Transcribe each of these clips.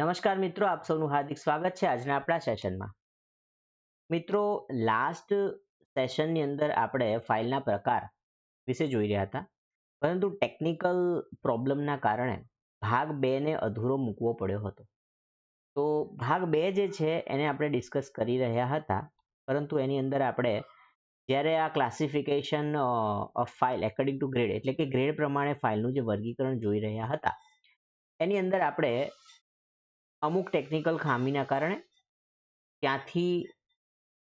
નમસ્કાર મિત્રો, આપ સૌનું હાર્દિક સ્વાગત છે આજના આપણા સેશનમાં. મિત્રો લાસ્ટ સેશનની અંદર આપણે ફાઇલના પ્રકાર વિશે જોઈ રહ્યા હતા. પરંતુ ટેકનિકલ પ્રોબ્લેમના કારણે ભાગ બે ને અધૂરો મૂકવો પડ્યો હતો. તો ભાગ બે જે છે, એને આપણે ડિસ્કસ કરી રહ્યા હતા. પરંતુ એની અંદર આપણે જ્યારે આ classification of file according to grade એટલે કે ગ્રેડ પ્રમાણે ફાઇલનું જે વર્ગીકરણ જોઈ રહ્યા હતા, એની અંદર આપણે અમુક ટેકનિકલ ખામીના કારણે ત્યાંથી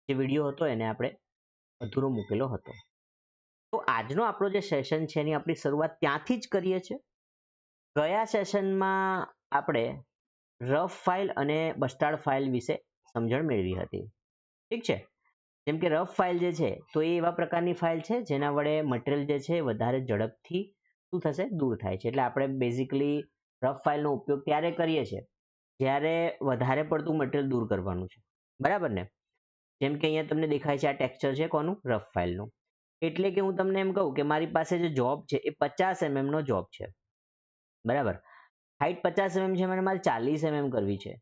જે વીડિયો હતો એને આપણે અધૂરો મૂકેલો હતો. તો આજનો આપણો જે સેશન છે એની આપણી શરૂઆત ત્યાંથી જ કરીએ છીએ. ગયા સેશનમાં આપણે રફ ફાઇલ અને બસ્ટાર્ડ ફાઇલ વિશે સમજણ મેળવી હતી. ઠીક છે? જેમ કે રફ ફાઇલ જે છે, તો એ એવા પ્રકારની ફાઇલ છે જેના વડે મટીરિયલ જે છે વધારે ઝડપથી શું થશે? દૂર થાય છે. એટલે આપણે બેઝિકલી રફ ફાઇલનો ઉપયોગ ત્યારે કરીએ છીએ? જ્યારે વધારે પડતું મટીરિયલ દૂર કરવાનું છે. બરાબર ને? જેમ કે અહીંયા તમને દેખાય છે આ ટેક્સચર છે કોનું? રફ ફાઇલનું એટલે કે હું તમને એમ કહું કે મારી પાસે જે જોબ છે એ પચાસ એમએમ નો જોબ છે. બરાબર? હાઇટ પચાસ એમએમ છે મને મારે ચાલીસ એમએમ કરવી છે.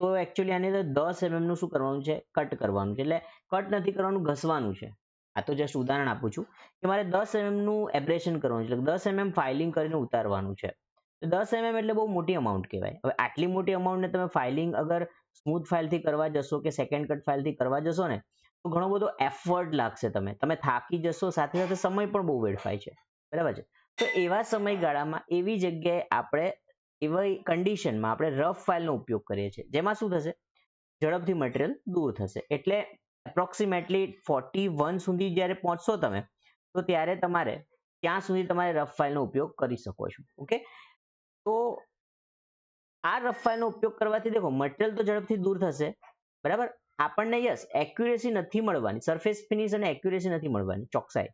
તો એકચ્યુઅલી આની અંદર દસ એમએમનું શું કરવાનું છે? કટ કરવાનું છે. એટલે કટ નથી કરવાનું, ઘસવાનું છે. આ તો જસ્ટ ઉદાહરણ આપું છું કે મારે દસ એમએમનું એબ્રેશન કરવાનું છે. એટલે દસ એમએમ ફાઇલિંગ કરીને ઉતારવાનું છે. દસ એમએમ એટલે બહુ મોટી અમાઉન્ટ કહેવાય. હવે આટલી મોટી અમાઉન્ટને તમે ફાઇલિંગ અગર સ્મૂથ ફાઇલથી કરવા જશો કે સેકન્ડ કટ ફાઇલથી કરવા જશો ને, તો ઘણો બધો એફર્ટ લાગશે તમે તમે થાકી જશો, સાથે સાથે સમય પણ બહુ વેડફાય છે. બરાબર છે? તો એવા સમયગાળામાં એવી જગ્યાએ આપણે એવી કન્ડિશનમાં આપણે રફ ફાઇલનો ઉપયોગ કરીએ છીએ. જેમાં શું થશે? ઝડપથી મટીરિયલ દૂર થશે. એટલે એપ્રોક્સિમેટલી ફોર્ટી વન સુધી જ્યારે પહોંચશો તમે, તો ત્યારે તમારે ત્યાં સુધી તમારે રફ ફાઇલનો ઉપયોગ કરી શકો છો. ઓકે તો આ રફ ઉપયોગ કરવાથી દેખો મટીરિયલ તો ઝડપથી દૂર થશે, બરાબર? આપણને યસ એક્યુરેસી નથી મળવાની સરફેસ ફિનિશ અને એક્યુરેસી નથી મળવાની, ચોકસાઈ.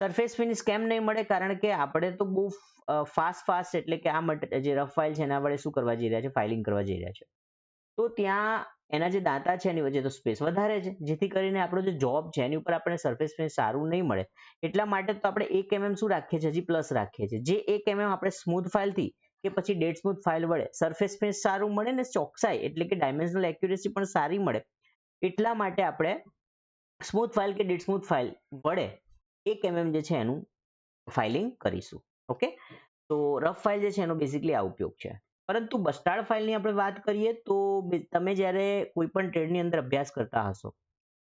સરફેસ ફિનિશ કેમ નહીં મળે? કારણ કે આપણે તો બહુ ફાસ્ટ ફાસ્ટ એટલે કે આ જે રફ ફાઇલ છે એના વડે શું કરવા જઈ રહ્યા છે? ફાઇલિંગ કરવા જઈ રહ્યા છે. તો ત્યાં એના જે દાંતા છે એની વચ્ચે તો સ્પેસ વધારે છે, જેથી કરીને આપણો જે જોબ છે એની ઉપર આપણે સરફેસ ફિનિશ સારું નહીં મળે. એટલા માટે તો આપણે એક એમએમ શું રાખીએ છીએ? હજી પ્લસ રાખીએ છીએ. જે એક એમએમ આપણે સ્મૂથ ફાઇલથી કે પછી ડેડ સ્મૂથ ફાઇલ વડે સરફેસ ફિનિશ સારું મળે ને ચોકસાઈ, એટલે કે ડાયમેન્શનલ એક્યુરેસી પણ સારી મળે. એટલા માટે આપણે સ્મૂથ ફાઇલ કે ડેડ સ્મૂથ ફાઇલ વડે એક એમએમ જે છે એનું ફાઇલિંગ કરીશું. ઓકે તો રફ ફાઇલ જે છે એનો બેઝિકલી આ ઉપયોગ છે. પરંતુ બસ્ટાર્ડ ફાઇલની આપણે વાત કરીએ તો તમે જ્યારે કોઈ પણ ટ્રેડની અંદર અભ્યાસ કરતા હશો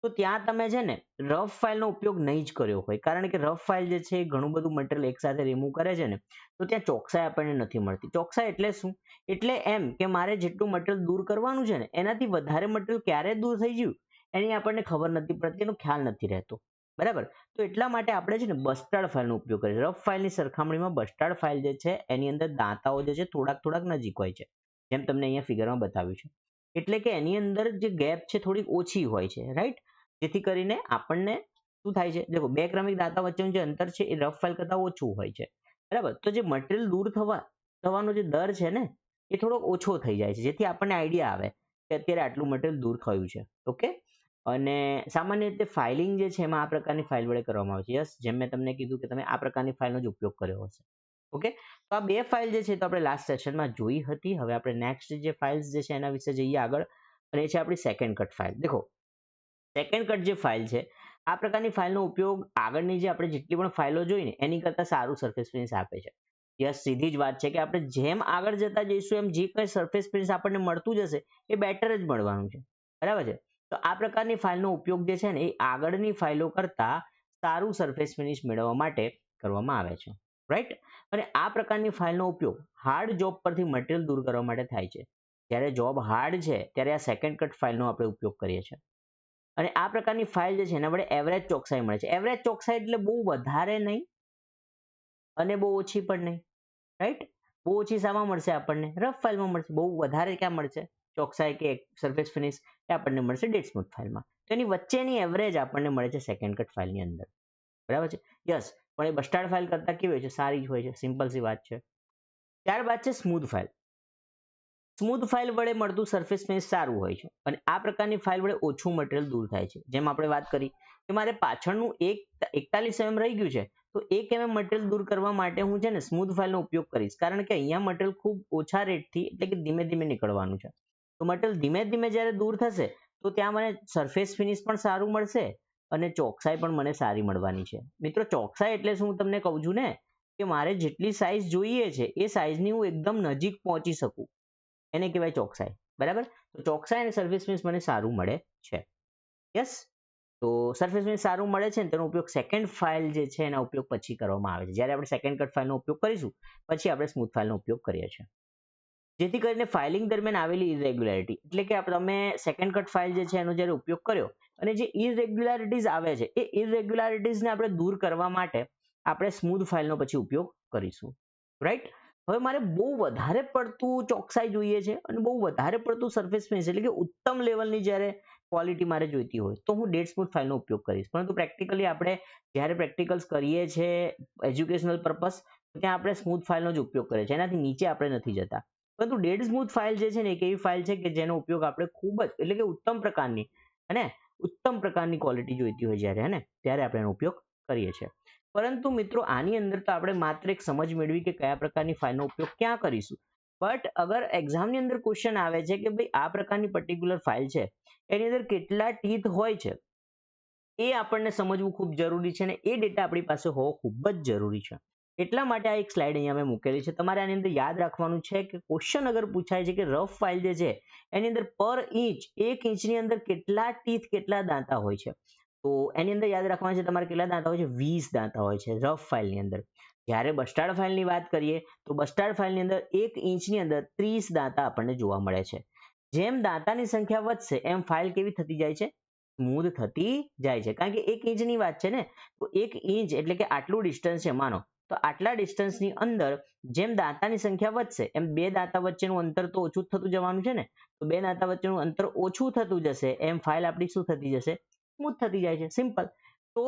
તો ત્યાં તમે છે ને રફ ફાઇલનો ઉપયોગ નહીં જ કર્યો હોય. કારણ કે રફ ફાઇલ જે છે ઘણું બધું મટીરિયલ એકસાથે રિમૂવ કરે છે ને, તો ત્યાં ચોકસાઈ આપણને નથી મળતી. ચોકસાઈ એટલે શું? એટલે એમ કે મારે જેટલું મટીરિયલ દૂર કરવાનું છે ને, એનાથી વધારે મટીરિયલ ક્યારે દૂર થઈ ગયું? એની આપણને ખબર નથી પડતી, એનો ખ્યાલ નથી રહેતો. બરાબર? તો એટલા માટે આપણે છે ને બસ્ટાર્ડ ફાઇલનો ઉપયોગ કરીએ. રફ ફાઇલની સરખામણીમાં બસ્ટાર્ડ ફાઇલ જે છે, એની અંદર દાંતાઓ જે છે થોડાક થોડાક નજીક હોય છે. જેમ તમને અહીંયા ફિગરમાં બતાવ્યું છે. એટલે કે એની અંદર જે ગેપ છે થોડીક ઓછી હોય છે રાઈટ જેથી કરીને આપણને શું થાય છે? દેખો, બે ક્રમિક દાંતા વચ્ચેનું જે અંતર છે એ રફ ફાઇલ કરતાં ઓછું હોય છે. બરાબર? તો જે મટીરિયલ દૂર થવા, થવાનો જે દર છે ને, એ થોડો ઓછો થઈ જાય છે. જેથી આપણને આઈડિયા આવે કે અત્યારે આટલું મટીરિયલ દૂર થયું છે. ઓકે? અને સામાન્ય રીતે ફાઇલિંગ જે છે એમાં આ પ્રકારની ફાઇલ વડે કરવામાં આવે છે. યસ, જેમ મેં તમને કીધું કે તમે આ પ્રકારની ફાઇલનો જ ઉપયોગ કર્યો હશે. ઓકે? તો આ બે ફાઇલ જે છે તો આપણે લાસ્ટ સેશનમાં જોઈ હતી. હવે આપણે નેક્સ્ટ જે ફાઇલ્સ જે છે એના વિશે જઈએ આગળ. અને એ છે આપણી સેકન્ડ કટ ફાઇલ દેખો સેકન્ડ કટ જે ફાઇલ છે, આ પ્રકારની ફાઇલનો ઉપયોગ આગળની જે આપણે જેટલી પણ ફાઇલો જોઈને એની કરતાં સારું સરફેસ ફિનિશ આપે છે. યસ, સીધી જ વાત છે કે આપણે જેમ આગળ જતા જઈશું, એમ જે કંઈ સરફેસ ફિનિશ આપણને મળતું જશે એ બેટર જ મળવાનું છે. બરાબર છે? તો આ પ્રકારની ફાઇલનો ઉપયોગ જે છે ને, એ આગળની ફાઇલો કરતાં સારું સરફેસ ફિનિશ મેળવવા માટે કરવામાં આવે છે. રાઈટ અને આ પ્રકારની ફાઇલનો ઉપયોગ હાર્ડ જોબ પરથી મટીરિયલ દૂર કરવા માટે થાય છે. જ્યારે જોબ હાર્ડ છે, ત્યારે આ સેકન્ડ કટ ફાઇલનો આપણે ઉપયોગ કરીએ છીએ. અને આ પ્રકારની ફાઇલ જે છે એના વડે એવરેજ ચોકસાઈ મળે છે. એવરેજ ચોકસાઈ એટલે બહુ વધારે નહીં અને બહુ ઓછી પણ નહીં. રાઈટ બહુ ઓછી શામાં મળશે આપણને? રફ ફાઇલમાં મળશે. બહુ વધારે ક્યાં મળશે? ચોકસાઈ કે સરફેસ ફિનિશ એ આપણને મળશે ડેટ સ્મૂથ ફાઇલમાં તો એની વચ્ચેની એવરેજ આપણને મળે છે સેકન્ડ કટ ફાઇલની અંદર. બરાબર છે? યસ પણ એ બસ્ટાર્ડ ફાઇલ કરતાં કેવી હોય છે? સારી જ હોય છે. સિમ્પલ સી વાત છે. ત્યારબાદ છે સ્મૂથ ફાઇલ સ્મૂથ ફાઇલ વડે મળતું સરફેસ ફિનિશ સારું હોય છે. અને આ પ્રકારની ફાઇલ વડે ઓછું મટીરિયલ દૂર થાય છે. જેમ આપણે વાત કરી કે મારે પાછળનું એક એકતાલીસ એમ રહી ગયું છે, તો એક એમએમ મટીરિયલ દૂર કરવા માટે હું છે ને સ્મૂથ ફાઇલનો ઉપયોગ કરીશ. કારણ કે અહીંયા મટીરિયલ ખૂબ ઓછા રેટથી એટલે કે ધીમે ધીમે નીકળવાનું છે. તો મટીરિયલ ધીમે ધીમે જ્યારે દૂર થશે, તો ત્યાં મને સરફેસ ફિનિશ પણ સારું મળશે અને ચોકસાઈ પણ મને સારી મળવાની છે. મિત્રો, ચોકસાઈ એટલે શું? તમને કહું છું ને કે મારે જેટલી સાઇઝ જોઈએ છે, એ સાઇઝની હું એકદમ નજીક પહોંચી શકું. એને કહેવાય ચોકસાઈ. બરાબર? તો ચોકસાઈ અને સરફેસ ફિનિશ મને સારું મળે છે. યસ તો સરફેસ ફિનિશ સારું મળે છે ને તેનો ઉપયોગ સેકન્ડ ફાઇલ જે છે એના ઉપયોગ પછી કરવામાં આવે છે. જ્યારે આપણે સેકન્ડ કટ ફાઇલનો ઉપયોગ કરીશું, પછી આપણે સ્મૂથ ફાઇલનો ઉપયોગ કરીએ છીએ. જેથી કરીને ફાઇલિંગ દરમિયાન આવેલી ઇરેગ્યુલારિટી એટલે કે તમે સેકન્ડ કટ ફાઇલ જે છે એનો જ્યારે ઉપયોગ કર્યો, અને જે ઇરેગ્યુલારિટીઝ આવે છે, એ ઇરેગ્યુલારિટીઝને આપણે દૂર કરવા માટે આપણે સ્મૂથ ફાઇલનો પછી ઉપયોગ કરીશું. રાઈટ હવે મારે બહુ વધારે પડતું ચોકસાઈ જોઈએ છે અને બહુ વધારે પડતું સરફેસ ફિનિશ એટલે કે ઉત્તમ લેવલની જ્યારે ક્વોલિટી મારે જોઈતી હોય, તો હું ડેટ સ્મૂથ ફાઇલનો ઉપયોગ કરીશ. પરંતુ પ્રેક્ટિકલી આપણે જ્યારે પ્રેક્ટિકલ્સ કરીએ છીએ એજ્યુકેશનલ પર્પસ ત્યાં આપણે સ્મૂથ ફાઇલનો જ ઉપયોગ કરીએ છીએ. એનાથી નીચે આપણે નથી જતા. પરંતુ ડેડ સ્મૂથ ફાઇલ જે છે ને એક એવી ફાઇલ છે કે જેનો ઉપયોગ આપણે ખૂબ જ એટલે કે ઉત્તમ પ્રકારની અને ઉત્તમ પ્રકારની ક્વોલિટી જોઈતી હોય જ્યારે, હે ત્યારે આપણે એનો ઉપયોગ કરીએ છીએ. પરંતુ મિત્રો, આની અંદર તો આપણે માત્ર એક સમજ મેળવી કે કયા પ્રકારની ફાઇલનો ઉપયોગ ક્યાં કરીશું. બટ અગર એક્ઝામની અંદર ક્વેશ્ચન આવે છે કે ભાઈ આ પ્રકારની પર્ટિક્યુલર ફાઇલ છે, એની અંદર કેટલા ટીથ હોય છે, એ આપણને સમજવું ખૂબ જરૂરી છે અને એ ડેટા આપણી પાસે હોવો ખૂબ જ જરૂરી છે. એટલા માટે આ એક સ્લાઇડ અહીંયા મેં મૂકેલી છે. તમારે આની અંદર યાદ રાખવાનું છે કે ક્વેશ્ચન અગર પૂછાય છે કે રફ ફાઇલ જે છે, એની અંદર પર ઇંચ એક ઇંચની અંદર કેટલા ટીથ કેટલા દાંતા હોય છે. તો એની અંદર યાદ રાખવાનું છે તમારે કેટલા દાંતા હોય છે? વીસ દાંતા હોય છે રફ ફાઇલની અંદર. જ્યારે બસ્ટાર્ડ ફાઇલની વાત કરીએ, તો બસ્ટાર્ડ ફાઇલની અંદર એક ઇંચની અંદર ત્રીસ દાંતા આપણને જોવા મળે છે. જેમ દાંતાની સંખ્યા વધશે, એમ ફાઇલ કેવી થતી જાય છે? સ્મૂધ થતી જાય છે. કારણ કે એક ઇંચની વાત છે ને, તો એક ઇંચ એટલે કે આટલું ડિસ્ટન્સ છે, માનો. તો આટલા ડિસ્ટન્સની અંદર જેમ દાંતાની સંખ્યા વધશે, એમ બે દાંતા વચ્ચેનું અંતર તો ઓછું થતું જવાનું છે ને, તો બે દાંતા વચ્ચેનું અંતર ઓછું થતું જશે, એમ ફાઇલ આપણી શું થતી જશે? સ્મૂથ થતી જાય છે સિમ્પલ તો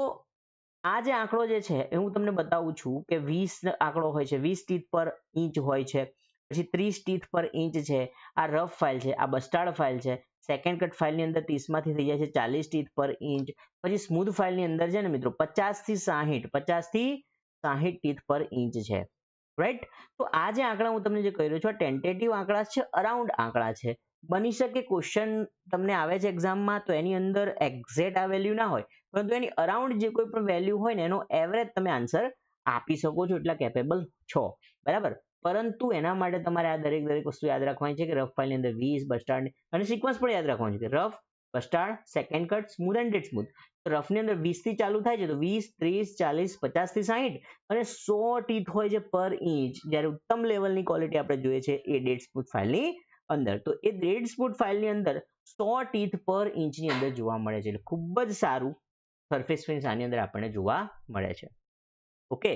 આ જે આંકડો જે છે, એ હું તમને બતાવું છું કે વીસ આંકડો હોય છે, વીસ ટીથ પર ઇંચ હોય છે, પછી ત્રીસ ટીથ પર ઇંચ છે, આ રફ ફાઇલ છે, આ બસ્ટાર્ડ ફાઇલ છે સેકન્ડ કટ ફાઇલની અંદર ત્રીસમાંથી થઈ જાય છે ચાલીસ ટીથ પર ઇંચ, પછી સ્મૂથ ફાઇલની અંદર છે ને મિત્રો પચાસથી સાહીઠ, પચાસથી સાહીઠ ટીથ પર ઇંચ છે રાઈટ તો આ જે આંકડા હું તમને જે કહી રહ્યો છું, આ ટેન્ટેટિવ આંકડા છે અરાઉન્ડ આંકડા છે. બની શકે ક્વેશ્ચન તમને આવે છે એક્ઝામમાં તો એની અંદર એક્ઝેક્ટ આ વેલ્યુ ના હોય, પરંતુ એની અરાઉન્ડ જે કોઈ પણ વેલ્યુ હોય ને એનો એવરેજ તમે આન્સર આપી શકો છો એટલા કેપેબલ છો. બરાબર? પરંતુ એના માટે તમારે આ દરેક દરેક વસ્તુ યાદ રાખવાની છે કે રફ ફાઇલની અંદર વીસ બસ્ટાર્ડ અને સિક્વન્સ પણ યાદ રાખવાનું છે. કે rough bastard second cut smooth and dead smooth રફની અંદર વીસથી ચાલુ થાય છે, તો વીસ, ત્રીસ, ચાલીસ, પચાસથી સાહીઠ અને સો ટીથ હોય છે પર ઇંચ જ્યારે ઉત્તમ લેવલની ક્વોલિટી આપણે જોઈએ છે એ ડેડ સ્મૂથ ફાઇલની અંદર. તો એ રેડ સ્પોટ ફાઇલની અંદર સો ટીથ પર ઇંચની અંદર જોવા મળે છે. એટલે ખૂબ જ સારું સરફેસ ફિનિશ આની અંદર આપણને જોવા મળે છે. ઓકે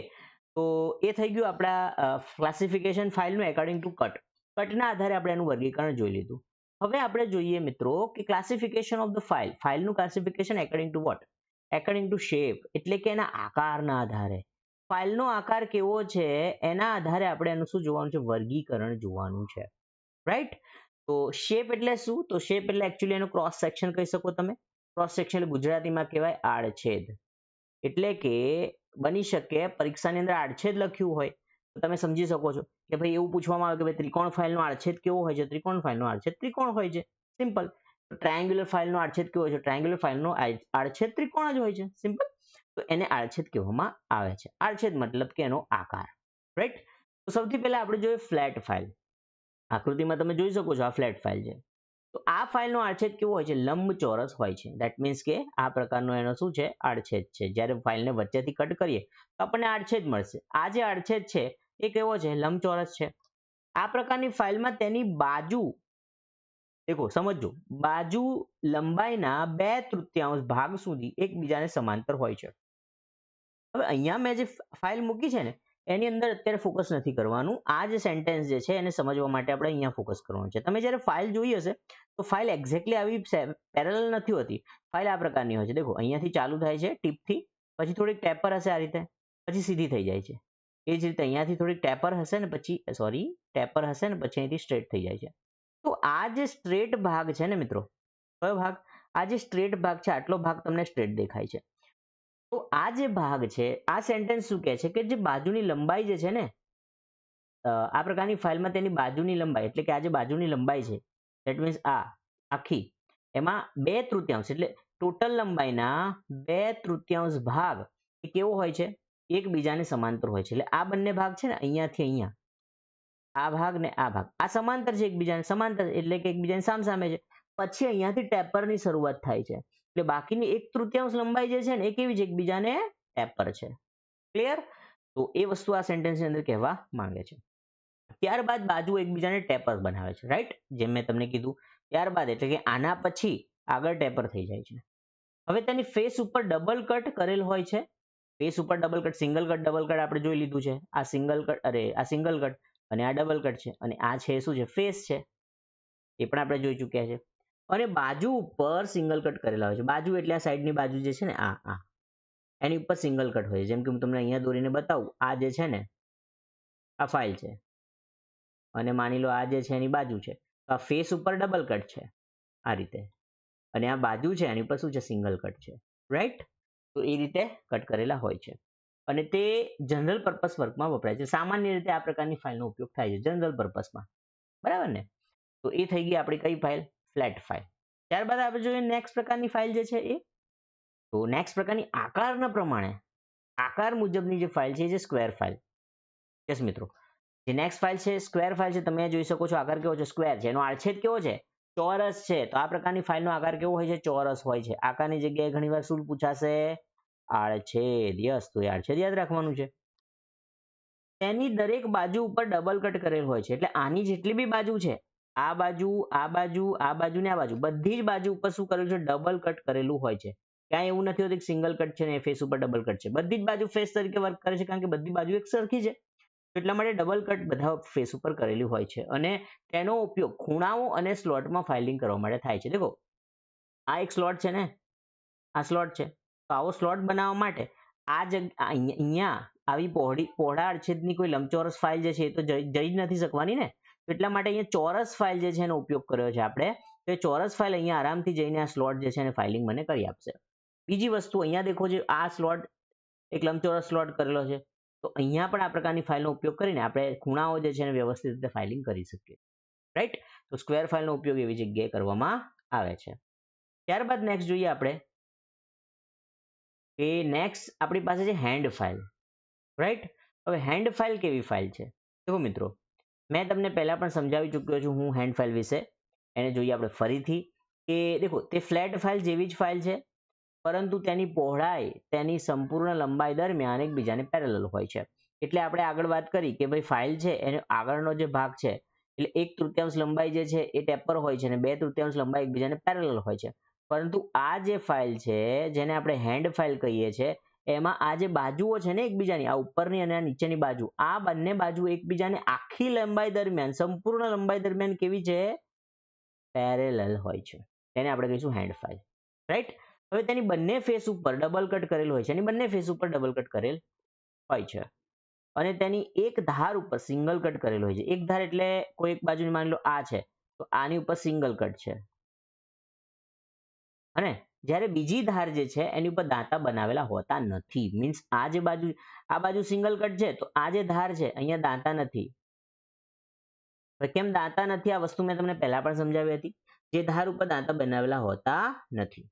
તો એ થઈ ગયું આપણા ક્લાસિફિકેશન ફાઇલનું એકોર્ડિંગ ટુ કટ કટના આધારે આપણે એનું વર્ગીકરણ જોઈ લીધું. હવે આપણે જોઈએ મિત્રો કે ક્લાસિફિકેશન ઓફ ધ ફાઇલ ફાઇલનું classification according to what according to shape એટલે કે એના આકારના આધારે. ફાઇલનો આકાર કેવો છે? એના આધારે આપણે એનું શું જોવાનું છે? વર્ગીકરણ જોવાનું છે. રાઈટ તો શેપ એટલે શું? તો શેપ એટલે એકચ્યુઅલી એનું ક્રોસ સેક્શન કહી શકો તમે. ક્રોસ સેક્શન ગુજરાતીમાં કહેવાય આડછેદ. એટલે કે બની શકે પરીક્ષાની અંદર આડછેદ લખ્યું હોય, તો તમે સમજી શકો છો કે ભાઈ એવું પૂછવામાં આવે કે ભાઈ ત્રિકોણ ફાઇલનો આડછેદ કેવો હોય છે? ત્રિકોણ ફાઇલનો આડછેદ ત્રિકોણ હોય છે. સિમ્પલ ટ્રાયંગ્યુલર ફાઇલનો આડછેદ કેવો હોય છે? ટ્રાયંગ્યુલર ફાઇલનો આડછેદ ત્રિકોણ જ હોય છે. સિમ્પલ તો એને આડછેદ કહેવામાં આવે છે. આડછેદ મતલબ કે એનો આકાર. રાઈટ તો સૌથી પહેલા આપણે જોઈએ ફ્લેટ ફાઇલ આકૃતિમાં તમે જોઈ શકો છો આ ફ્લેટ ફાઇલ છે. તો આ ફાઇલનો આડછેદ કેવો હોય છે? લંબચોરસ હોય છે. દેટ મીન્સ કે આ પ્રકારનો એનો શું છે? આડછેદ છે. જ્યારે ફાઇલને વચ્ચેથી કટ કરીએ, તો આપણને આડછેદ મળશે. આ જે આડછેદ છે, એ કેવો છે? લંબચોરસ છે. આ પ્રકારની ફાઇલમાં તેની બાજુ, દેખો સમજો બાજુ લંબાઈના બે તૃતીયાંશ ભાગ સુધી એકબીજાને સમાંતર હોય છે. હવે અહીંયા મેં જે ફાઇલ મૂકી છે ને એની અંદર અત્યારે ફોકસ નથી કરવાનું. આ જે સેન્ટેન્સ જે છે એને સમજવા માટે આપણે અહીંયા ફોકસ કરવાનું છે. તમે જ્યારે ફાઇલ જોઈ હશે, તો ફાઇલ એક્ઝેક્ટલી આવી પેરેલ નથી હોતી. ફાઇલ આ પ્રકારની હોય છે. દેખો, અહીંયાથી ચાલુ થાય છે ટીપથી પછી થોડીક ટેપર હશે આ રીતે, પછી સીધી થઈ જાય છે. એ જ રીતે અહીંયાથી થોડીક ટેપર હશે ને પછી સોરી ટેપર હશે ને પછી અહીંથી સ્ટ્રેટ થઈ જાય છે. તો આ જે સ્ટ્રેટ ભાગ છે ને મિત્રો, કયો ભાગ? આ જે સ્ટ્રેટ ભાગ છે, આટલો ભાગ તમને સ્ટ્રેટ દેખાય છે. તો આ જે ભાગ છે, આ સેન્ટેન્સ શું કહે છે કે જે બાજુની લંબાઈ જે છે ને આ પ્રકારની ફાઇલમાં તેની બાજુની લંબાઈ એટલે કે આ જે બાજુની લંબાઈ છે દેટ મીન્સ આ આખી, એમાં બે તૃતીયાંશ એટલે ટોટલ લંબાઈના બે તૃતીયાંશ ભાગ એ કેવો હોય છે? એકબીજાને સમાંતર હોય છે. એટલે આ બંને ભાગ છે ને અહીંયાથી અહીંયા. આ ભાગ ને આ ભાગ. આ સમાંતર છે એકબીજાને. સમાંતર એટલે કે એકબીજાને સામસામે છે. પછી અહીંયાથી ટેપરની શરૂઆત થાય છે. એટલે બાકીની એક તૃતીયાંશ લંબાઈ જે છે ને, એ કેવી છે? એકબીજાને ટેપર છે. ક્લિયર તો એ વસ્તુ આ સેન્ટેન્સની અંદર કહેવા માંગે છે. ત્યારબાદ બાજુ એકબીજાને ટેપર બનાવે છે. રાઈટ જેમ મેં તમને કીધું. ત્યારબાદ એટલે કે આના પછી આગળ ટેપર થઈ જાય છે. હવે તેની ફેસ ઉપર ડબલ કટ કરેલ હોય છે. ફેસ ઉપર double cut single cut double cut આપણે જોઈ લીધું છે. આ સિંગલ કટ અરે, આ સિંગલ કટ અને આ ડબલ કટ છે. અને આ છે શું છે? ફેસ છે. એ પણ આપણે જોઈ ચૂક્યા છે. અને બાજુ ઉપર સિંગલ કટ કરેલા હોય છે. બાજુ એટલે આ સાઈડની બાજુ જે છે ને, આ આ. એની ઉપર સિંગલ કટ હોય છે. જેમ કે હું તમને અહીંયા દોરીને બતાવું, આ જે છે ને, આ ફાઇલ છે. અને માની લો આ જે છે એની બાજુ છે. તો આ ફેસ ઉપર ડબલ કટ છે, આ રીતે. અને આ બાજુ છે, એની ઉપર શું છે? સિંગલ કટ છે. રાઈટ તો એ રીતે કટ કરેલા હોય છે. અને તે જનરલ પર્પસ વર્કમાં વપરાય છે. સામાન્ય રીતે આ પ્રકારની ફાઇલનો ઉપયોગ થાય છે જનરલ પર્પસમાં બરાબર ને? તો એ થઈ ગઈ આપણી કઈ ફાઇલ ફ્લેટ ફાઇલ ત્યારબાદ આપણે જોઈએ નેક્સ્ટ પ્રકારની ફાઇલ જે છે એ. તો નેક્સ્ટ પ્રકારની આકારના પ્રમાણે આકાર મુજબની જે ફાઇલ છે છે સ્ક્વેર ફાઇલ યસ મિત્રો. જે નેક્સ્ટ ફાઇલ છે સ્ક્વેર ફાઇલ છે. તમે જોઈ શકો છો આકાર કેવો છે? સ્ક્વેર છે. એનો આડછેદ કેવો છે? ચોરસ છે. તો આ પ્રકારની ફાઇલનો આકાર કેવો હોય છે? ચોરસ હોય છે. આકારની જગ્યાએ ઘણીવાર શું પૂછાશે? આડછેદ. યસ તો એ આડછેદ યાદ રાખવાનું છે. તેની દરેક બાજુ ઉપર ડબલ કટ કરેલ હોય છે. એટલે આની જેટલી બી બાજુ છે આ બાજુ આ બાજુ આ બાજુ ને આ બાજુ. બધી જ બાજુ ઉપર શું કરેલું છે? ડબલ કટ કરેલું હોય છે. ક્યાંય એવું નથી હોતું સિંગલ કટ છે ને ફેસ ઉપર ડબલ કટ છે. બધી જ બાજુ ફેસ તરીકે વર્ક કરે છે કારણ કે બધી બાજુ એક સરખી છે. એટલા માટે ડબલ કટ બધા ફેસ ઉપર કરેલી હોય છે. અને તેનો ઉપયોગ ખૂણાઓ અને સ્લોટમાં ફાઇલિંગ કરવા માટે થાય છે. દેખો, આ એક સ્લોટ છે ને? આ સ્લોટ છે. તો આવો સ્લોટ બનાવવા માટે આ જગ્યા અહીંયા આવી પહોળી, પહોળા અડછેદની કોઈ લંબચોરસ ફાઇલ જે છે એ તો જઈ જ નથી શકવાની ને? એટલા માટે અહીંયા ચોરસ ફાઇલ જે છે એનો ઉપયોગ કર્યો છે આપણે. તો એ ચોરસ ફાઇલ અહીંયા આરામથી જઈને આ સ્લોટ જે છે એને ફાઇલિંગ મને કરી આપશે. બીજી વસ્તુ, અહીંયા દેખો છે આ સ્લોટ એક લંબચોરસ સ્લોટ કરેલો છે. તો અહીંયા પણ આ પ્રકારની ફાઇલનો ઉપયોગ કરીને આપણે ખૂણાઓ જે છે એને વ્યવસ્થિત રીતે ફાઇલિંગ કરી શકીએ. રાઈટ તો સ્કવેર ફાઇલનો ઉપયોગ એવી જગ્યાએ કરવામાં આવે છે. ત્યારબાદ નેક્સ્ટ જોઈએ આપણે. કે નેક્સ્ટ આપણી પાસે છે હેન્ડ ફાઇલ રાઈટ હવે હેન્ડ ફાઇલ કેવી ફાઇલ છે? દેખો મિત્રો. મેં તમને પહેલા પણ સમજાવી ચૂક્યો છું હું હેન્ડ ફાઇલ વિશે. એને જોઈએ આપણે ફરીથી કે દેખો, તે ફ્લેટ ફાઇલ જેવી જ ફાઇલ છે, પરંતુ તેની પહોળાઈ, તેની સંપૂર્ણ લંબાઈ દરમિયાન એકબીજાને પેરેલલ હોય છે. એટલે આપણે આગળ વાત કરી કે ભાઈ ફાઇલ છે, એનો આગળનો જે ભાગ છે, એટલે એક તૃતીયાંશ લંબાઈ જે છે, એ ટેપર હોય છે અને બે તૃતીયાંશ લંબાઈ એકબીજાને પેરેલલ હોય છે. પરંતુ આ જે ફાઇલ છે, જેને આપણે હેન્ડ ફાઇલ કહીએ છીએ એમાં આ જે બાજુઓ છે ને એકબીજાની, આ ઉપરની અને આ નીચેની બાજુ, આ બંને બાજુ એકબીજાને આખી લંબાઈ દરમિયાન, સંપૂર્ણ લંબાઈ દરમિયાન કેવી છે? પેરેલલ હોય છે. તેને આપણે કહીશું હેન્ડ ફાઇલ રાઈટ હવે તેની બંને ફેસ ઉપર ડબલ કટ કરેલ હોય છે. એની બંને ફેસ ઉપર ડબલ કટ કરેલ હોય છે. અને તેની એક ધાર ઉપર સિંગલ કટ કરેલ હોય છે. એક ધાર એટલે કોઈ એક બાજુની માની લો આ છે. તો આની ઉપર સિંગલ કટ છે. અને જ્યારે બીજી ધાર જે છે, એની ઉપર દાંતા બનાવેલા હોતા નથી. મીન્સ આ જે બાજુ, આ બાજુ સિંગલ કટ છે, તો આ જે ધાર છે, અહીંયા દાંતા નથી. કેમ દાંતા નથી? આ વસ્તુ મેં તમને પહેલા પણ સમજાવી હતી. જે ધાર ઉપર દાંતા બનાવેલા હોતા નથી.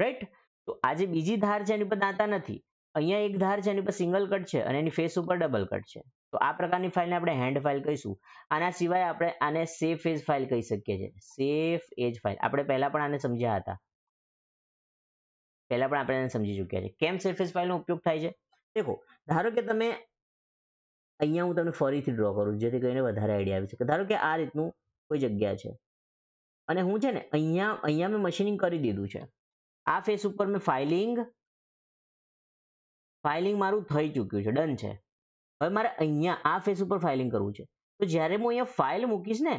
રાઈટ તો આ જે બીજી ધાર છે, એની પર દાંતા નથી. અહીંયા એક ધાર છે, એની પર સિંગલ કટ છે, અને એની ફેસ ઉપર ડબલ કટ છે. તો આ પ્રકારની ફાઇલને આપણે હેન્ડ ફાઇલ કહીશું. આના સિવાય આપણે આને સેફ એજ ફાઇલ કહી શકીએ છીએ. સેફ એજ ફાઇલ આપણે પહેલા પણ આને સમજ્યા હતા. પહેલા પણ આપણે એને સમજી ચૂક્યા છે. કેમ એજ ફાઇલનો ઉપયોગ થાય છે? દેખો, ધારો કે તમે અહીંયા હું તમને ફરીથી ડ્રો કરું, જેથી કરીને વધારે આઈડિયા આવી શકે. ધારો કે આ રીતનું કોઈ જગ્યા છે. અને હું છે ને અહીંયા અહીંયા મેં મશીનિંગ કરી દીધું છે. આ ફેસ ઉપર મેં ફાઇલિંગ ફાઇલિંગ મારું થઈ ચૂક્યું છે. ડન છે. હવે મારે અહીંયા આ ફેસ ઉપર ફાઇલિંગ કરવું છે. તો જ્યારે હું અહીંયા ફાઇલ મૂકીશ ને,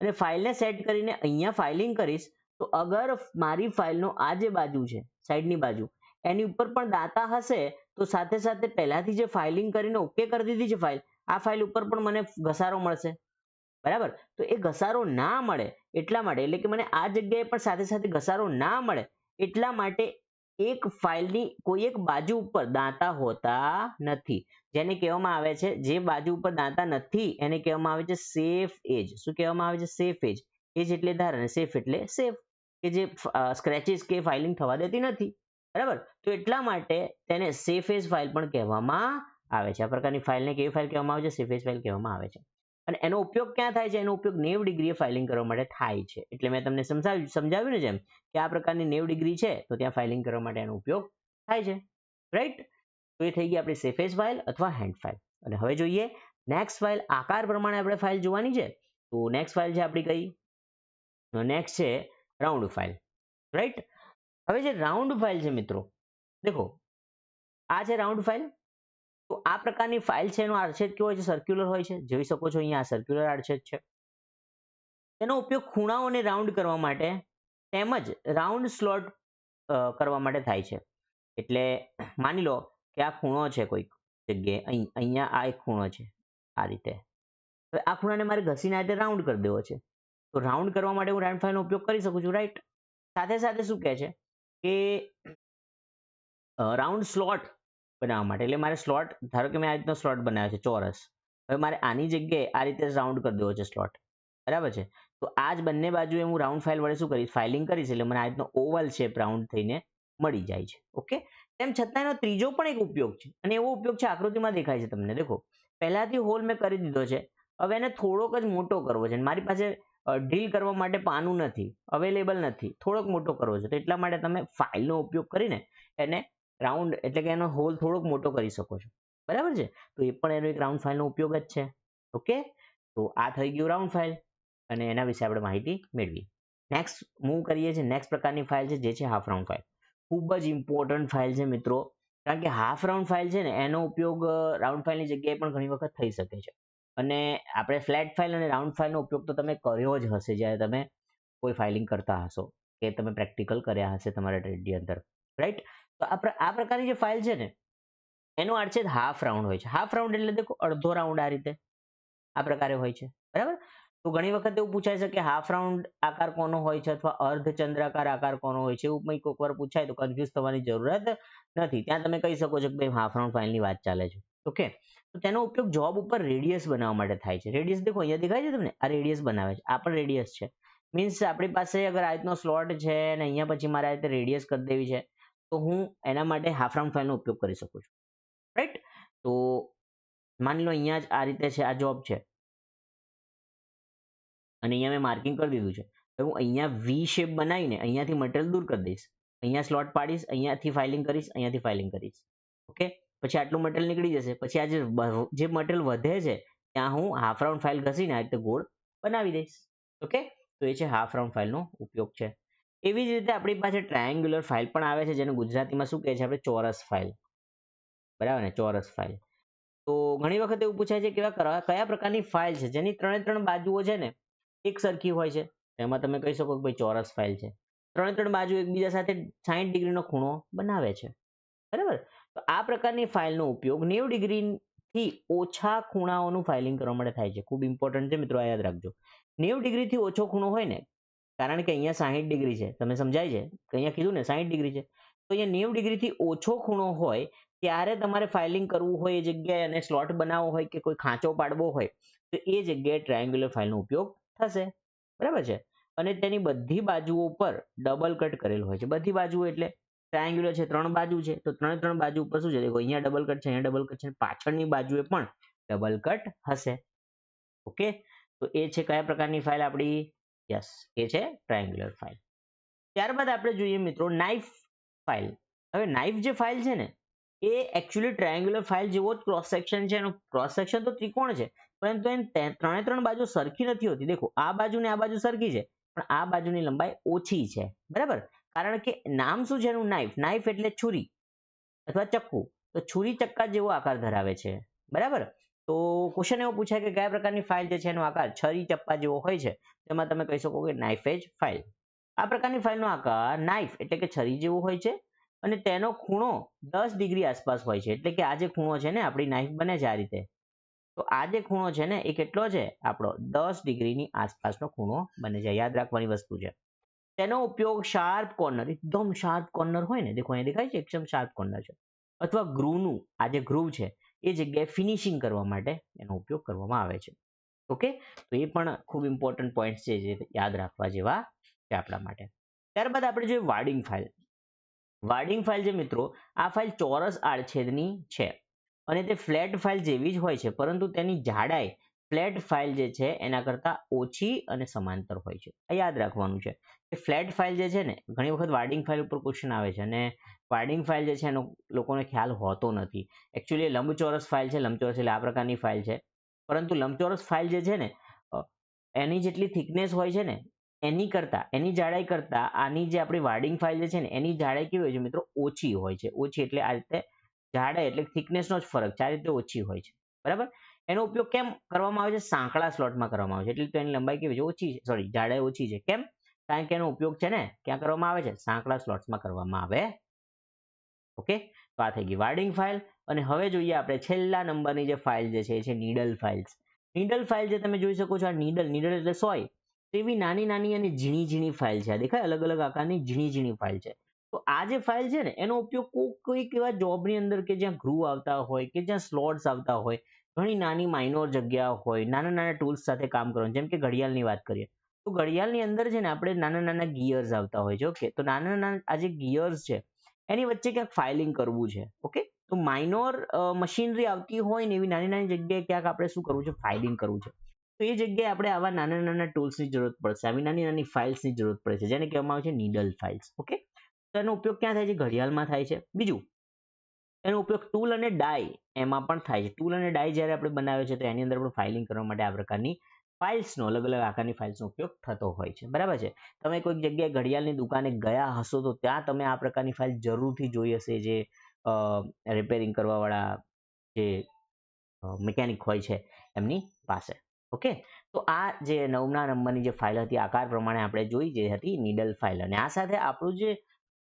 અને ફાઇલને સેટ કરીને અહીંયા ફાઇલિંગ કરીશ તો અગર મારી ફાઇલનો આ જે બાજુ છે સાઈડની બાજુ, એની ઉપર પણ દાતા હશે, તો સાથે સાથે પહેલાથી જે ફાઇલિંગ કરીને ઓકે કરી દીધી છે ફાઇલ આ ફાઇલ ઉપર પણ મને ઘસારો મળશે. બરાબર? તો એ ઘસારો ના મળે એટલા માટે, એટલે કે મને આ જગ્યાએ પણ સાથે સાથે ઘસારો ના મળે એટલા માટે એક ફાઇલની કોઈ એક બાજુ ઉપર દાંતા હોતા નથી. જેને કહેવામાં આવે છે, જે બાજુ ઉપર દાંતા નથી, એને કહેવામાં આવે છે સેફ એજ શું કહેવામાં આવે છે? સેફ એજ એજ એટલે ધાર અને એટલે સેફ કે જે સ્ક્રેચીસ કે ફાઇલિંગ થવા દેતી નથી. બરાબર? તો એટલા માટે તેને એજ ફાઇલ પણ કહેવામાં આવે છે. આ પ્રકારની ફાઇલને કેવી ફાઇલ કહેવામાં આવે છે? એજ ફાઇલ કહેવામાં આવે છે. અને એનો ઉપયોગ ક્યાં થાય છે? એનો ઉપયોગ નેવ ડિગ્રીએ ફાઇલિંગ કરવા માટે થાય છે. એટલે મેં તમને સમજાવ્યું સમજાવ્યું ને જેમ કે આ પ્રકારની નેવ ડિગ્રી છે, તો ત્યાં ફાઇલિંગ કરવા માટે એનો ઉપયોગ થાય છે. રાઈટ તો એ થઈ ગઈ આપણી સેફેસ ફાઇલ અથવા હેન્ડ ફાઇલ અને હવે જોઈએ નેક્સ્ટ ફાઇલ આકાર પ્રમાણે આપણે ફાઇલ જોવાની છે. તો નેક્સ્ટ ફાઇલ છે આપણી કઈ? નેક્સ્ટ છે રાઉન્ડ ફાઇલ રાઈટ હવે જે રાઉન્ડ ફાઇલ છે મિત્રો, દેખો, આ છે રાઉન્ડ ફાઇલ તો આ પ્રકારની ફાઇલ છે એનો આડછેદ કેવો હોય છે? સર્ક્યુલર હોય છે. જોઈ શકો છો અહીંયા સર્ક્યુલર આડછેદ છે. તેનો ઉપયોગ ખૂણાઓને રાઉન્ડ કરવા માટે તેમજ રાઉન્ડ સ્લોટ કરવા માટે થાય છે. એટલે માની લો કે આ ખૂણો છે કોઈક જગ્યાએ, અહીં, અહીંયા આ એક ખૂણો છે આ રીતે. હવે આ ખૂણાને મારે ઘસીને આ રીતે રાઉન્ડ કરી દેવો છે. તો રાઉન્ડ કરવા માટે હું રાઉન્ડ ફાઇલનો ઉપયોગ કરી શકું છું રાઈટ સાથે સાથે શું કહે છે કે રાઉન્ડ સ્લોટ બનાવવા માટે. એટલે મારે સ્લોટ ધારો કે મેં આ રીતનો સ્લોટ બનાવ્યો છે, ચોરસ. હવે મારે આની જગ્યાએ આ રીતે રાઉન્ડ કરી દેવો છે સ્લોટ બરાબર છે? તો આ જ બંને બાજુએ હું રાઉન્ડ ફાઇલ વડે શું કરીશ? ફાઇલિંગ કરીશ, એટલે મને આ રીતનો ઓવલ શેપ રાઉન્ડ થઈને મળી જાય છે. ઓકે? તેમ છતાં એનો ત્રીજો પણ એક ઉપયોગ છે. અને એવો ઉપયોગ છે, આકૃતિમાં દેખાય છે તમને. દેખો. પહેલાથી હોલ મેં કરી દીધો છે. હવે એને થોડોક જ મોટો કરવો છે. મારી પાસે ડીલ કરવા માટે પાનું નથી અવેલેબલ નથી. થોડોક મોટો કરવો છે તો એટલા માટે તમે ફાઇલનો ઉપયોગ કરીને એને રાઉન્ડ એટલે કે એનો હોલ થોડોક મોટો કરી શકો છો. બરાબર છે? તો એ પણ એનો એક રાઉન્ડ ફાઇલનો ઉપયોગ જ છે. ઓકે તો આ થઈ ગયું રાઉન્ડ ફાઇલ અને એના વિશે આપણે માહિતી મેળવી નેક્સ્ટ મૂવ કરીએ છીએ. નેક્સ્ટ પ્રકારની ફાઇલ છે જે છે હાફ રાઉન્ડ ફાઇલ ખૂબ જ ઇમ્પોર્ટન્ટ ફાઇલ છે મિત્રો. કારણ કે હાફ રાઉન્ડ ફાઇલ છે ને એનો ઉપયોગ રાઉન્ડ ફાઇલની જગ્યાએ પણ ઘણી વખત થઈ શકે છે. અને આપણે ફ્લેટ ફાઇલ અને રાઉન્ડ ફાઇલનો ઉપયોગ તો તમે કર્યો જ હશે જ્યારે તમે કોઈ ફાઇલિંગ કરતા હશો કે તમે પ્રેક્ટિકલ કર્યા હશે તમારા ટ્રેડની અંદર રાઈટ તો આ પ્રકારની જે ફાઇલ છે ને, એનો આડછેદ હાફ રાઉન્ડ હોય છે. હાફ રાઉન્ડ એટલે દેખો અડધો રાઉન્ડ આ રીતે, આ પ્રકારે હોય છે. બરાબર? તો ઘણી વખત એવું પૂછાય છે કે હાફ રાઉન્ડ આકાર કોનો હોય છે અથવા અર્ધ ચંદ્રાકાર આકાર કોનો હોય છે? એવું કોઈક વાર પૂછાય તો કન્ફ્યુઝ થવાની જરૂરત નથી. ત્યાં તમે કહી શકો છો કે ભાઈ હાફ રાઉન્ડ ફાઇલની વાત ચાલે છે. ઓકે તો તેનો ઉપયોગ જોબ ઉપર રેડિયસ બનાવવા માટે થાય છે. રેડિયસ દેખો, અહીંયા દેખાય છે તમને? આ રેડિયસ બનાવે છે. આ પણ રેડિયસ છે. મીન્સ આપણી પાસે અગર આ રીતનો સ્લોટ છે અને અહીંયા પછી મારે આ રીતે રેડિયસ કરી દેવી છે, તો હું એના માટે હાફ રાઉન્ડ ફાઇલનો ઉપયોગ કરી શકું છું. રાઈટ તો માની લો અહીંયા જ આ રીતે છે, આ જોબ છે. અને અહીંયા મેં માર્કિંગ કરી દીધું છે. તો હું અહીંયા વી શેપ બનાવીને અહીંયાથી મટીરિયલ દૂર કરી દઈશ. અહીંયા સ્લોટ પાડીશ, અહીંયાથી ફાઇલિંગ કરીશ, અહીંયાથી ફાઇલિંગ કરીશ. ઓકે પછી આટલું મટીરિયલ નીકળી જશે. પછી આ જે જે વધે છે, ત્યાં હું હાફ રાઉન્ડ ફાઇલ ઘસીને આ રીતે ગોળ બનાવી દઈશ. ઓકે તો એ છે હાફ રાઉન્ડ ફાઇલનો ઉપયોગ છે. એવી જ રીતે આપણી પાસે ટ્રાયંગ્યુલર ફાઇલ પણ આવે છે, જેને ગુજરાતીમાં શું કહે છે? આપણે ચોરસ ફાઇલ બરાબર ને? ચોરસ ફાઇલ તો ઘણી વખત એવું પૂછાય છે કેવા કયા પ્રકારની ફાઇલ છે? જેની ત્રણે ત્રણ બાજુઓ છે ને, એક સરખી હોય છે. એમાં તમે કહી શકો કે ભાઈ ચોરસ ફાઇલ છે. ત્રણે ત્રણ બાજુ એકબીજા સાથે સાઠ ડિગ્રીનો ખૂણો બનાવે છે. બરાબર? તો આ પ્રકારની ફાઇલનો ઉપયોગ નેવું ડિગ્રીથી ઓછા ખૂણાઓનું ફાઇલિંગ કરવા માટે થાય છે. ખૂબ ઇમ્પોર્ટન્ટ છે મિત્રો યાદ રાખજો. નેવું ડિગ્રીથી ઓછો ખૂણો હોય ને, કારણ કે અહીંયા સાહીઠ ડિગ્રી છે, તમે સમજાય છે? અહીંયા કીધું ને, સાહીઠ ડિગ્રી છે. તો અહીંયા નેવું ડિગ્રીથી ઓછો ખૂણો હોય, ત્યારે તમારે ફાઇલિંગ કરવું હોય એ જગ્યાએ અને સ્લોટ બનાવવો હોય કે કોઈ ખાંચો પાડવો હોય, તો એ જગ્યાએ ટ્રાયંગ્યુલર ફાઇલનો ઉપયોગ થશે. બરાબર છે? અને તેની બધી બાજુઓ પર ડબલ કટ કરેલ હોય છે. બધી બાજુઓ એટલે ટ્રાયંગ્યુલર છે, ત્રણ બાજુ છે, તો ત્રણે ત્રણ બાજુ ઉપર શું છે? દેખો, અહીંયા ડબલ કટ છે, અહીંયા ડબલ કટ છે પાછળની બાજુએ પણ ડબલ કટ હશે. ઓકે? તો એ છે કયા પ્રકારની ફાઇલ આપણી? યસ, એ છે ટ્રાયંગ્યુલર ફાઇલ ત્યારબાદ આપણે જોઈએ મિત્રો નાઇફ ફાઇલ હવે નાઇફ જે ફાઇલ છે ને, એ એકચ્યુઅલી ટ્રાયંગ્યુલર ફાઇલ જેવો જ ક્રોસ સેક્શન છે, એનું ક્રોસ સેક્શન તો ત્રિકોણ છે, પરંતુ એને ત્રણે ત્રણ બાજુ સરખી નથી હોતી. દેખો, આ બાજુ ને આ બાજુ સરખી છે, પણ આ બાજુની લંબાઈ ઓછી છે. બરાબર? કારણ કે નામ શું છે એનું? નાઇફ નાઇફ એટલે છુરી અથવા ચક્કુ. તો છુરી ચક્કા જેવો આકાર ધરાવે છે. બરાબર? તો ક્વેશ્ચન એવો પૂછાય કે કયા પ્રકારની ફાઇલ જે છે એનો આકાર? છરી ચપ્પા જેવો હોય છે. તેમાં તમે કહી શકો કે નાઇફ એજ ફાઇલ આ પ્રકારની ફાઇલનો આકાર નાઇફ એટલે કે છરી જેવો હોય છે અને તેનો ખૂણો દસ ડિગ્રી આસપાસ હોય છે. એટલે કે આ જે ખૂણો છે ને, આપણી નાઇફ બને છે આ રીતે. તો આ જે ખૂણો છે ને, એ કેટલો છે? આપણો દસ ડિગ્રીની આસપાસનો ખૂણો બને છે. યાદ રાખવાની વસ્તુ છે. તેનો ઉપયોગ શાર્પ કોર્નર એકદમ શાર્પ કોર્નર હોય ને, દેખો અહીંયા દેખાય છે, એકદમ શાર્પ કોર્નર છે. અથવા ગ્રુવનું આ જે ગ્રુવ છે, એ જગ્યાએ ફિનિશિંગ કરવા માટે એનો ઉપયોગ કરવામાં આવે છે. ઓકે? તો એ પણ ખૂબ ઇમ્પોર્ટન્ટ પોઈન્ટ છે, જે યાદ રાખવા જેવા છે આપણા માટે. ત્યારબાદ આપણે જોઈએ વાર્ડિંગ ફાઇલ વાર્ડિંગ ફાઇલ જે મિત્રો, આ ફાઇલ ચોરસ આડછેદની છે. અને તે ફ્લેટ ફાઇલ જેવી જ હોય છે, પરંતુ તેની જાડાઈ ફ્લેટ ફાઇલ જે છે એના કરતાં ઓછી અને સમાંતર હોય છે. આ યાદ રાખવાનું છે કે ફ્લેટ ફાઇલ જે છે ને ઘણી વખત વાર્ડિંગ ફાઇલ ઉપર ક્વેશ્ચન આવે છે અને વાર્ડિંગ ફાઇલ જે છે એનો લોકોને ખ્યાલ હોતો નથી. એકચ્યુઅલી લંબચોરસ ફાઇલ છે, લંબચોરસ એટલે આ પ્રકારની ફાઇલ છે. પરંતુ લંબચોરસ ફાઇલ જે છે ને એની જેટલી થિકનેસ હોય છે ને, એની કરતા, એની જાડાઈ કરતા આની જે આપણી વાર્ડિંગ ફાઇલ જે છે ને, એની જાડાઈ કેવી હોય છે મિત્રો? ઓછી હોય છે. ઓછી એટલે આ રીતે જાડાઈ એટલે થિકનેસનો જ ફરક છે. આ રીતે ઓછી હોય છે. બરાબર? એનો ઉપયોગ કેમ કરવામાં આવે છે? સાંકડા સ્લોટમાં કરવામાં આવે છે. એટલે તો લંબાઈ કેવી છે? ઓછી છે. સોરી જાડાઈ ઓછી છે. કેમ? કારણ કે એનો ઉપયોગ છે ને ક્યાં કરવામાં આવે છે? સાંકડા સ્લોટ્સમાં કરવામાં આવે. ઓકે? તો આ થઈ ગઈ વાર્ડિંગ ફાઇલ. અને હવે જોઈએ આપણે છેલ્લા નંબરની જે ફાઇલ જે છે, એ છે નીડલ ફાઇલ્સ. નીડલ ફાઇલ જે તમે જોઈ શકો છો, આ નીડલ નીડલ એટલે સોય. તેવી નાની નાની અને ઝીણી ઝીણી ફાઇલ છે. આ દેખાય? અલગ અલગ આકારની ઝીણી ઝીણી ફાઇલ છે. તો આ જે ફાઇલ છે ને, એનો ઉપયોગ કોઈક એવા જોબની અંદર કે જ્યાં ગ્રુવ આવતા હોય કે જ્યાં સ્લોટ્સ આવતા હોય ઘણી નાની માઇનોર જગ્યા હોય, નાના નાના ટૂલ્સ સાથે કામ કરવાનું, જેમ કે ઘડિયાળની વાત કરીએ, તો ઘડિયાળની અંદર છે ને આપણે નાના નાના ગિયર્સ આવતા હોય છે ઓકે તો નાના નાના આ જે ગિયર્સ છે, એની વચ્ચે ક્યાંક ફાઇલિંગ કરવું છે ઓકે તો માઇનોર મશીનરી આવતી હોય ને એવી નાની નાની જગ્યાએ ક્યાંક આપણે શું કરવું છે ફાઇલિંગ કરવું છે. તો એ જગ્યાએ આપણે આવા નાના નાના ટૂલ્સની જરૂરત પડશે, આવી નાની નાની ફાઇલ્સની જરૂરત પડે છે જેને કહેવામાં આવે છે નીડલ ફાઇલ્સ ઓકે તો એનો ઉપયોગ ક્યાં થાય છે, ઘડિયાળમાં થાય છે. બીજું એનો ઉપયોગ ટૂલ અને ડાય એમાં પણ થાય છે. ટૂલ અને ડાય જ્યારે આપણે બનાવે છે તો એની અંદર પણ ફાઇલિંગ કરવા માટે આ પ્રકારની ફાઇલ્સનો અલગ અલગ આકારની ફાઇલ્સનો ઉપયોગ થતો હોય છે. બરાબર છે? તમે કોઈક જગ્યાએ ઘડિયાળની દુકાને ગયા હશો તો ત્યાં તમે આ પ્રકારની ફાઇલ જરૂરથી જોઈ હશે જે રિપેરિંગ કરવાવાળા જે મિકેનિક હોય છે એમની પાસે. ઓકે? તો આ જે નવમા નંબરની જે ફાઇલ હતી, આકાર પ્રમાણે આપણે જોઈ જે હતી નીડલ ફાઇલ અને આ સાથે આપણું જે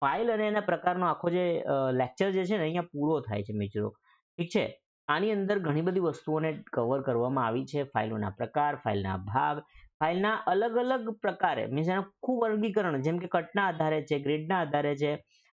ફાઇલ અને એના પ્રકારનો આખો જે લેક્ચર જે છે ને અહીંયા પૂરો થાય છે મિત્રો. ઠીક છે? આની અંદર ઘણી બધી વસ્તુઓને કવર કરવામાં આવી છે. ફાઇલોના પ્રકાર, ફાઇલના ભાગ, ફાઇલના અલગ અલગ પ્રકારે મીન્સ એનું ખૂબ વર્ગીકરણ, જેમ કે કટના આધારે છે, ગ્રેડના આધારે છે,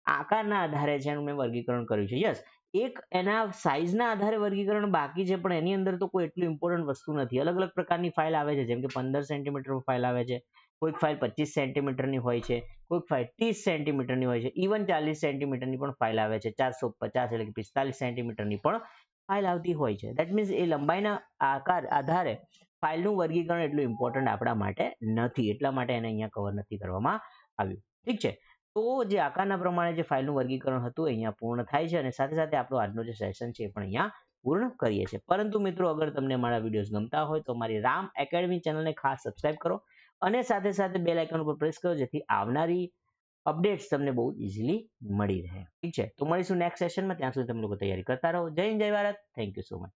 આકારના આધારે છે એનું મેં વર્ગીકરણ કર્યું છે. યસ એક એના સાઇઝના આધારે વર્ગીકરણ બાકી છે, પણ એની અંદર તો કોઈ એટલું ઇમ્પોર્ટન્ટ વસ્તુ નથી. અલગ અલગ પ્રકારની ફાઇલ આવે છે, જેમ કે પંદર સેન્ટીમીટર ફાઇલ આવે છે કોઈક ફાઇલ પચીસ સેન્ટીમીટરની હોય છે, કોઈક ફાઇલ ત્રીસ સેન્ટીમીટરની હોય છે ઇવન ચાલીસ સેન્ટીમીટરની પણ ફાઇલ આવે છે, ચારસો પચાસ એટલે કે પિસ્તાલીસ સેન્ટીમીટરની પણ ફાઇલ આવતી હોય છે. દેટ મીન્સ એ લંબાઈના આકાર આધારે ફાઇલનું વર્ગીકરણ એટલું ઇમ્પોર્ટન્ટ આપણા માટે નથી. એટલા માટે એને અહીંયા કવર નથી કરવામાં આવ્યું. ઠીક છે? તો જે આકારના પ્રમાણે જે ફાઇલનું વર્ગીકરણ હતું અહીંયા પૂર્ણ થાય છે અને સાથે સાથે આપણો આજનો જે સેશન છે એ પણ અહીંયા પૂર્ણ કરીએ છીએ. પરંતુ મિત્રો, અગર તમને મારા વિડીયોઝ ગમતા હોય તો મારી રામ એકેડમી ચેનલને ખાસ સબસ્ક્રાઇબ કરો. અને સાથે સાથે બેલ આઇકન ઉપર પ્રેસ કરો, જેથી આવનારી અપડેટ્સ તમને બહુ ઇઝીલી મળી રહે. ઠીક છે? તો મળીશું નેક્સ્ટ સેશનમાં ત્યાં સુધી તમે લોકો તૈયારી કરતા રહો. જય હિન્દ, જય Bharat. Thank you so much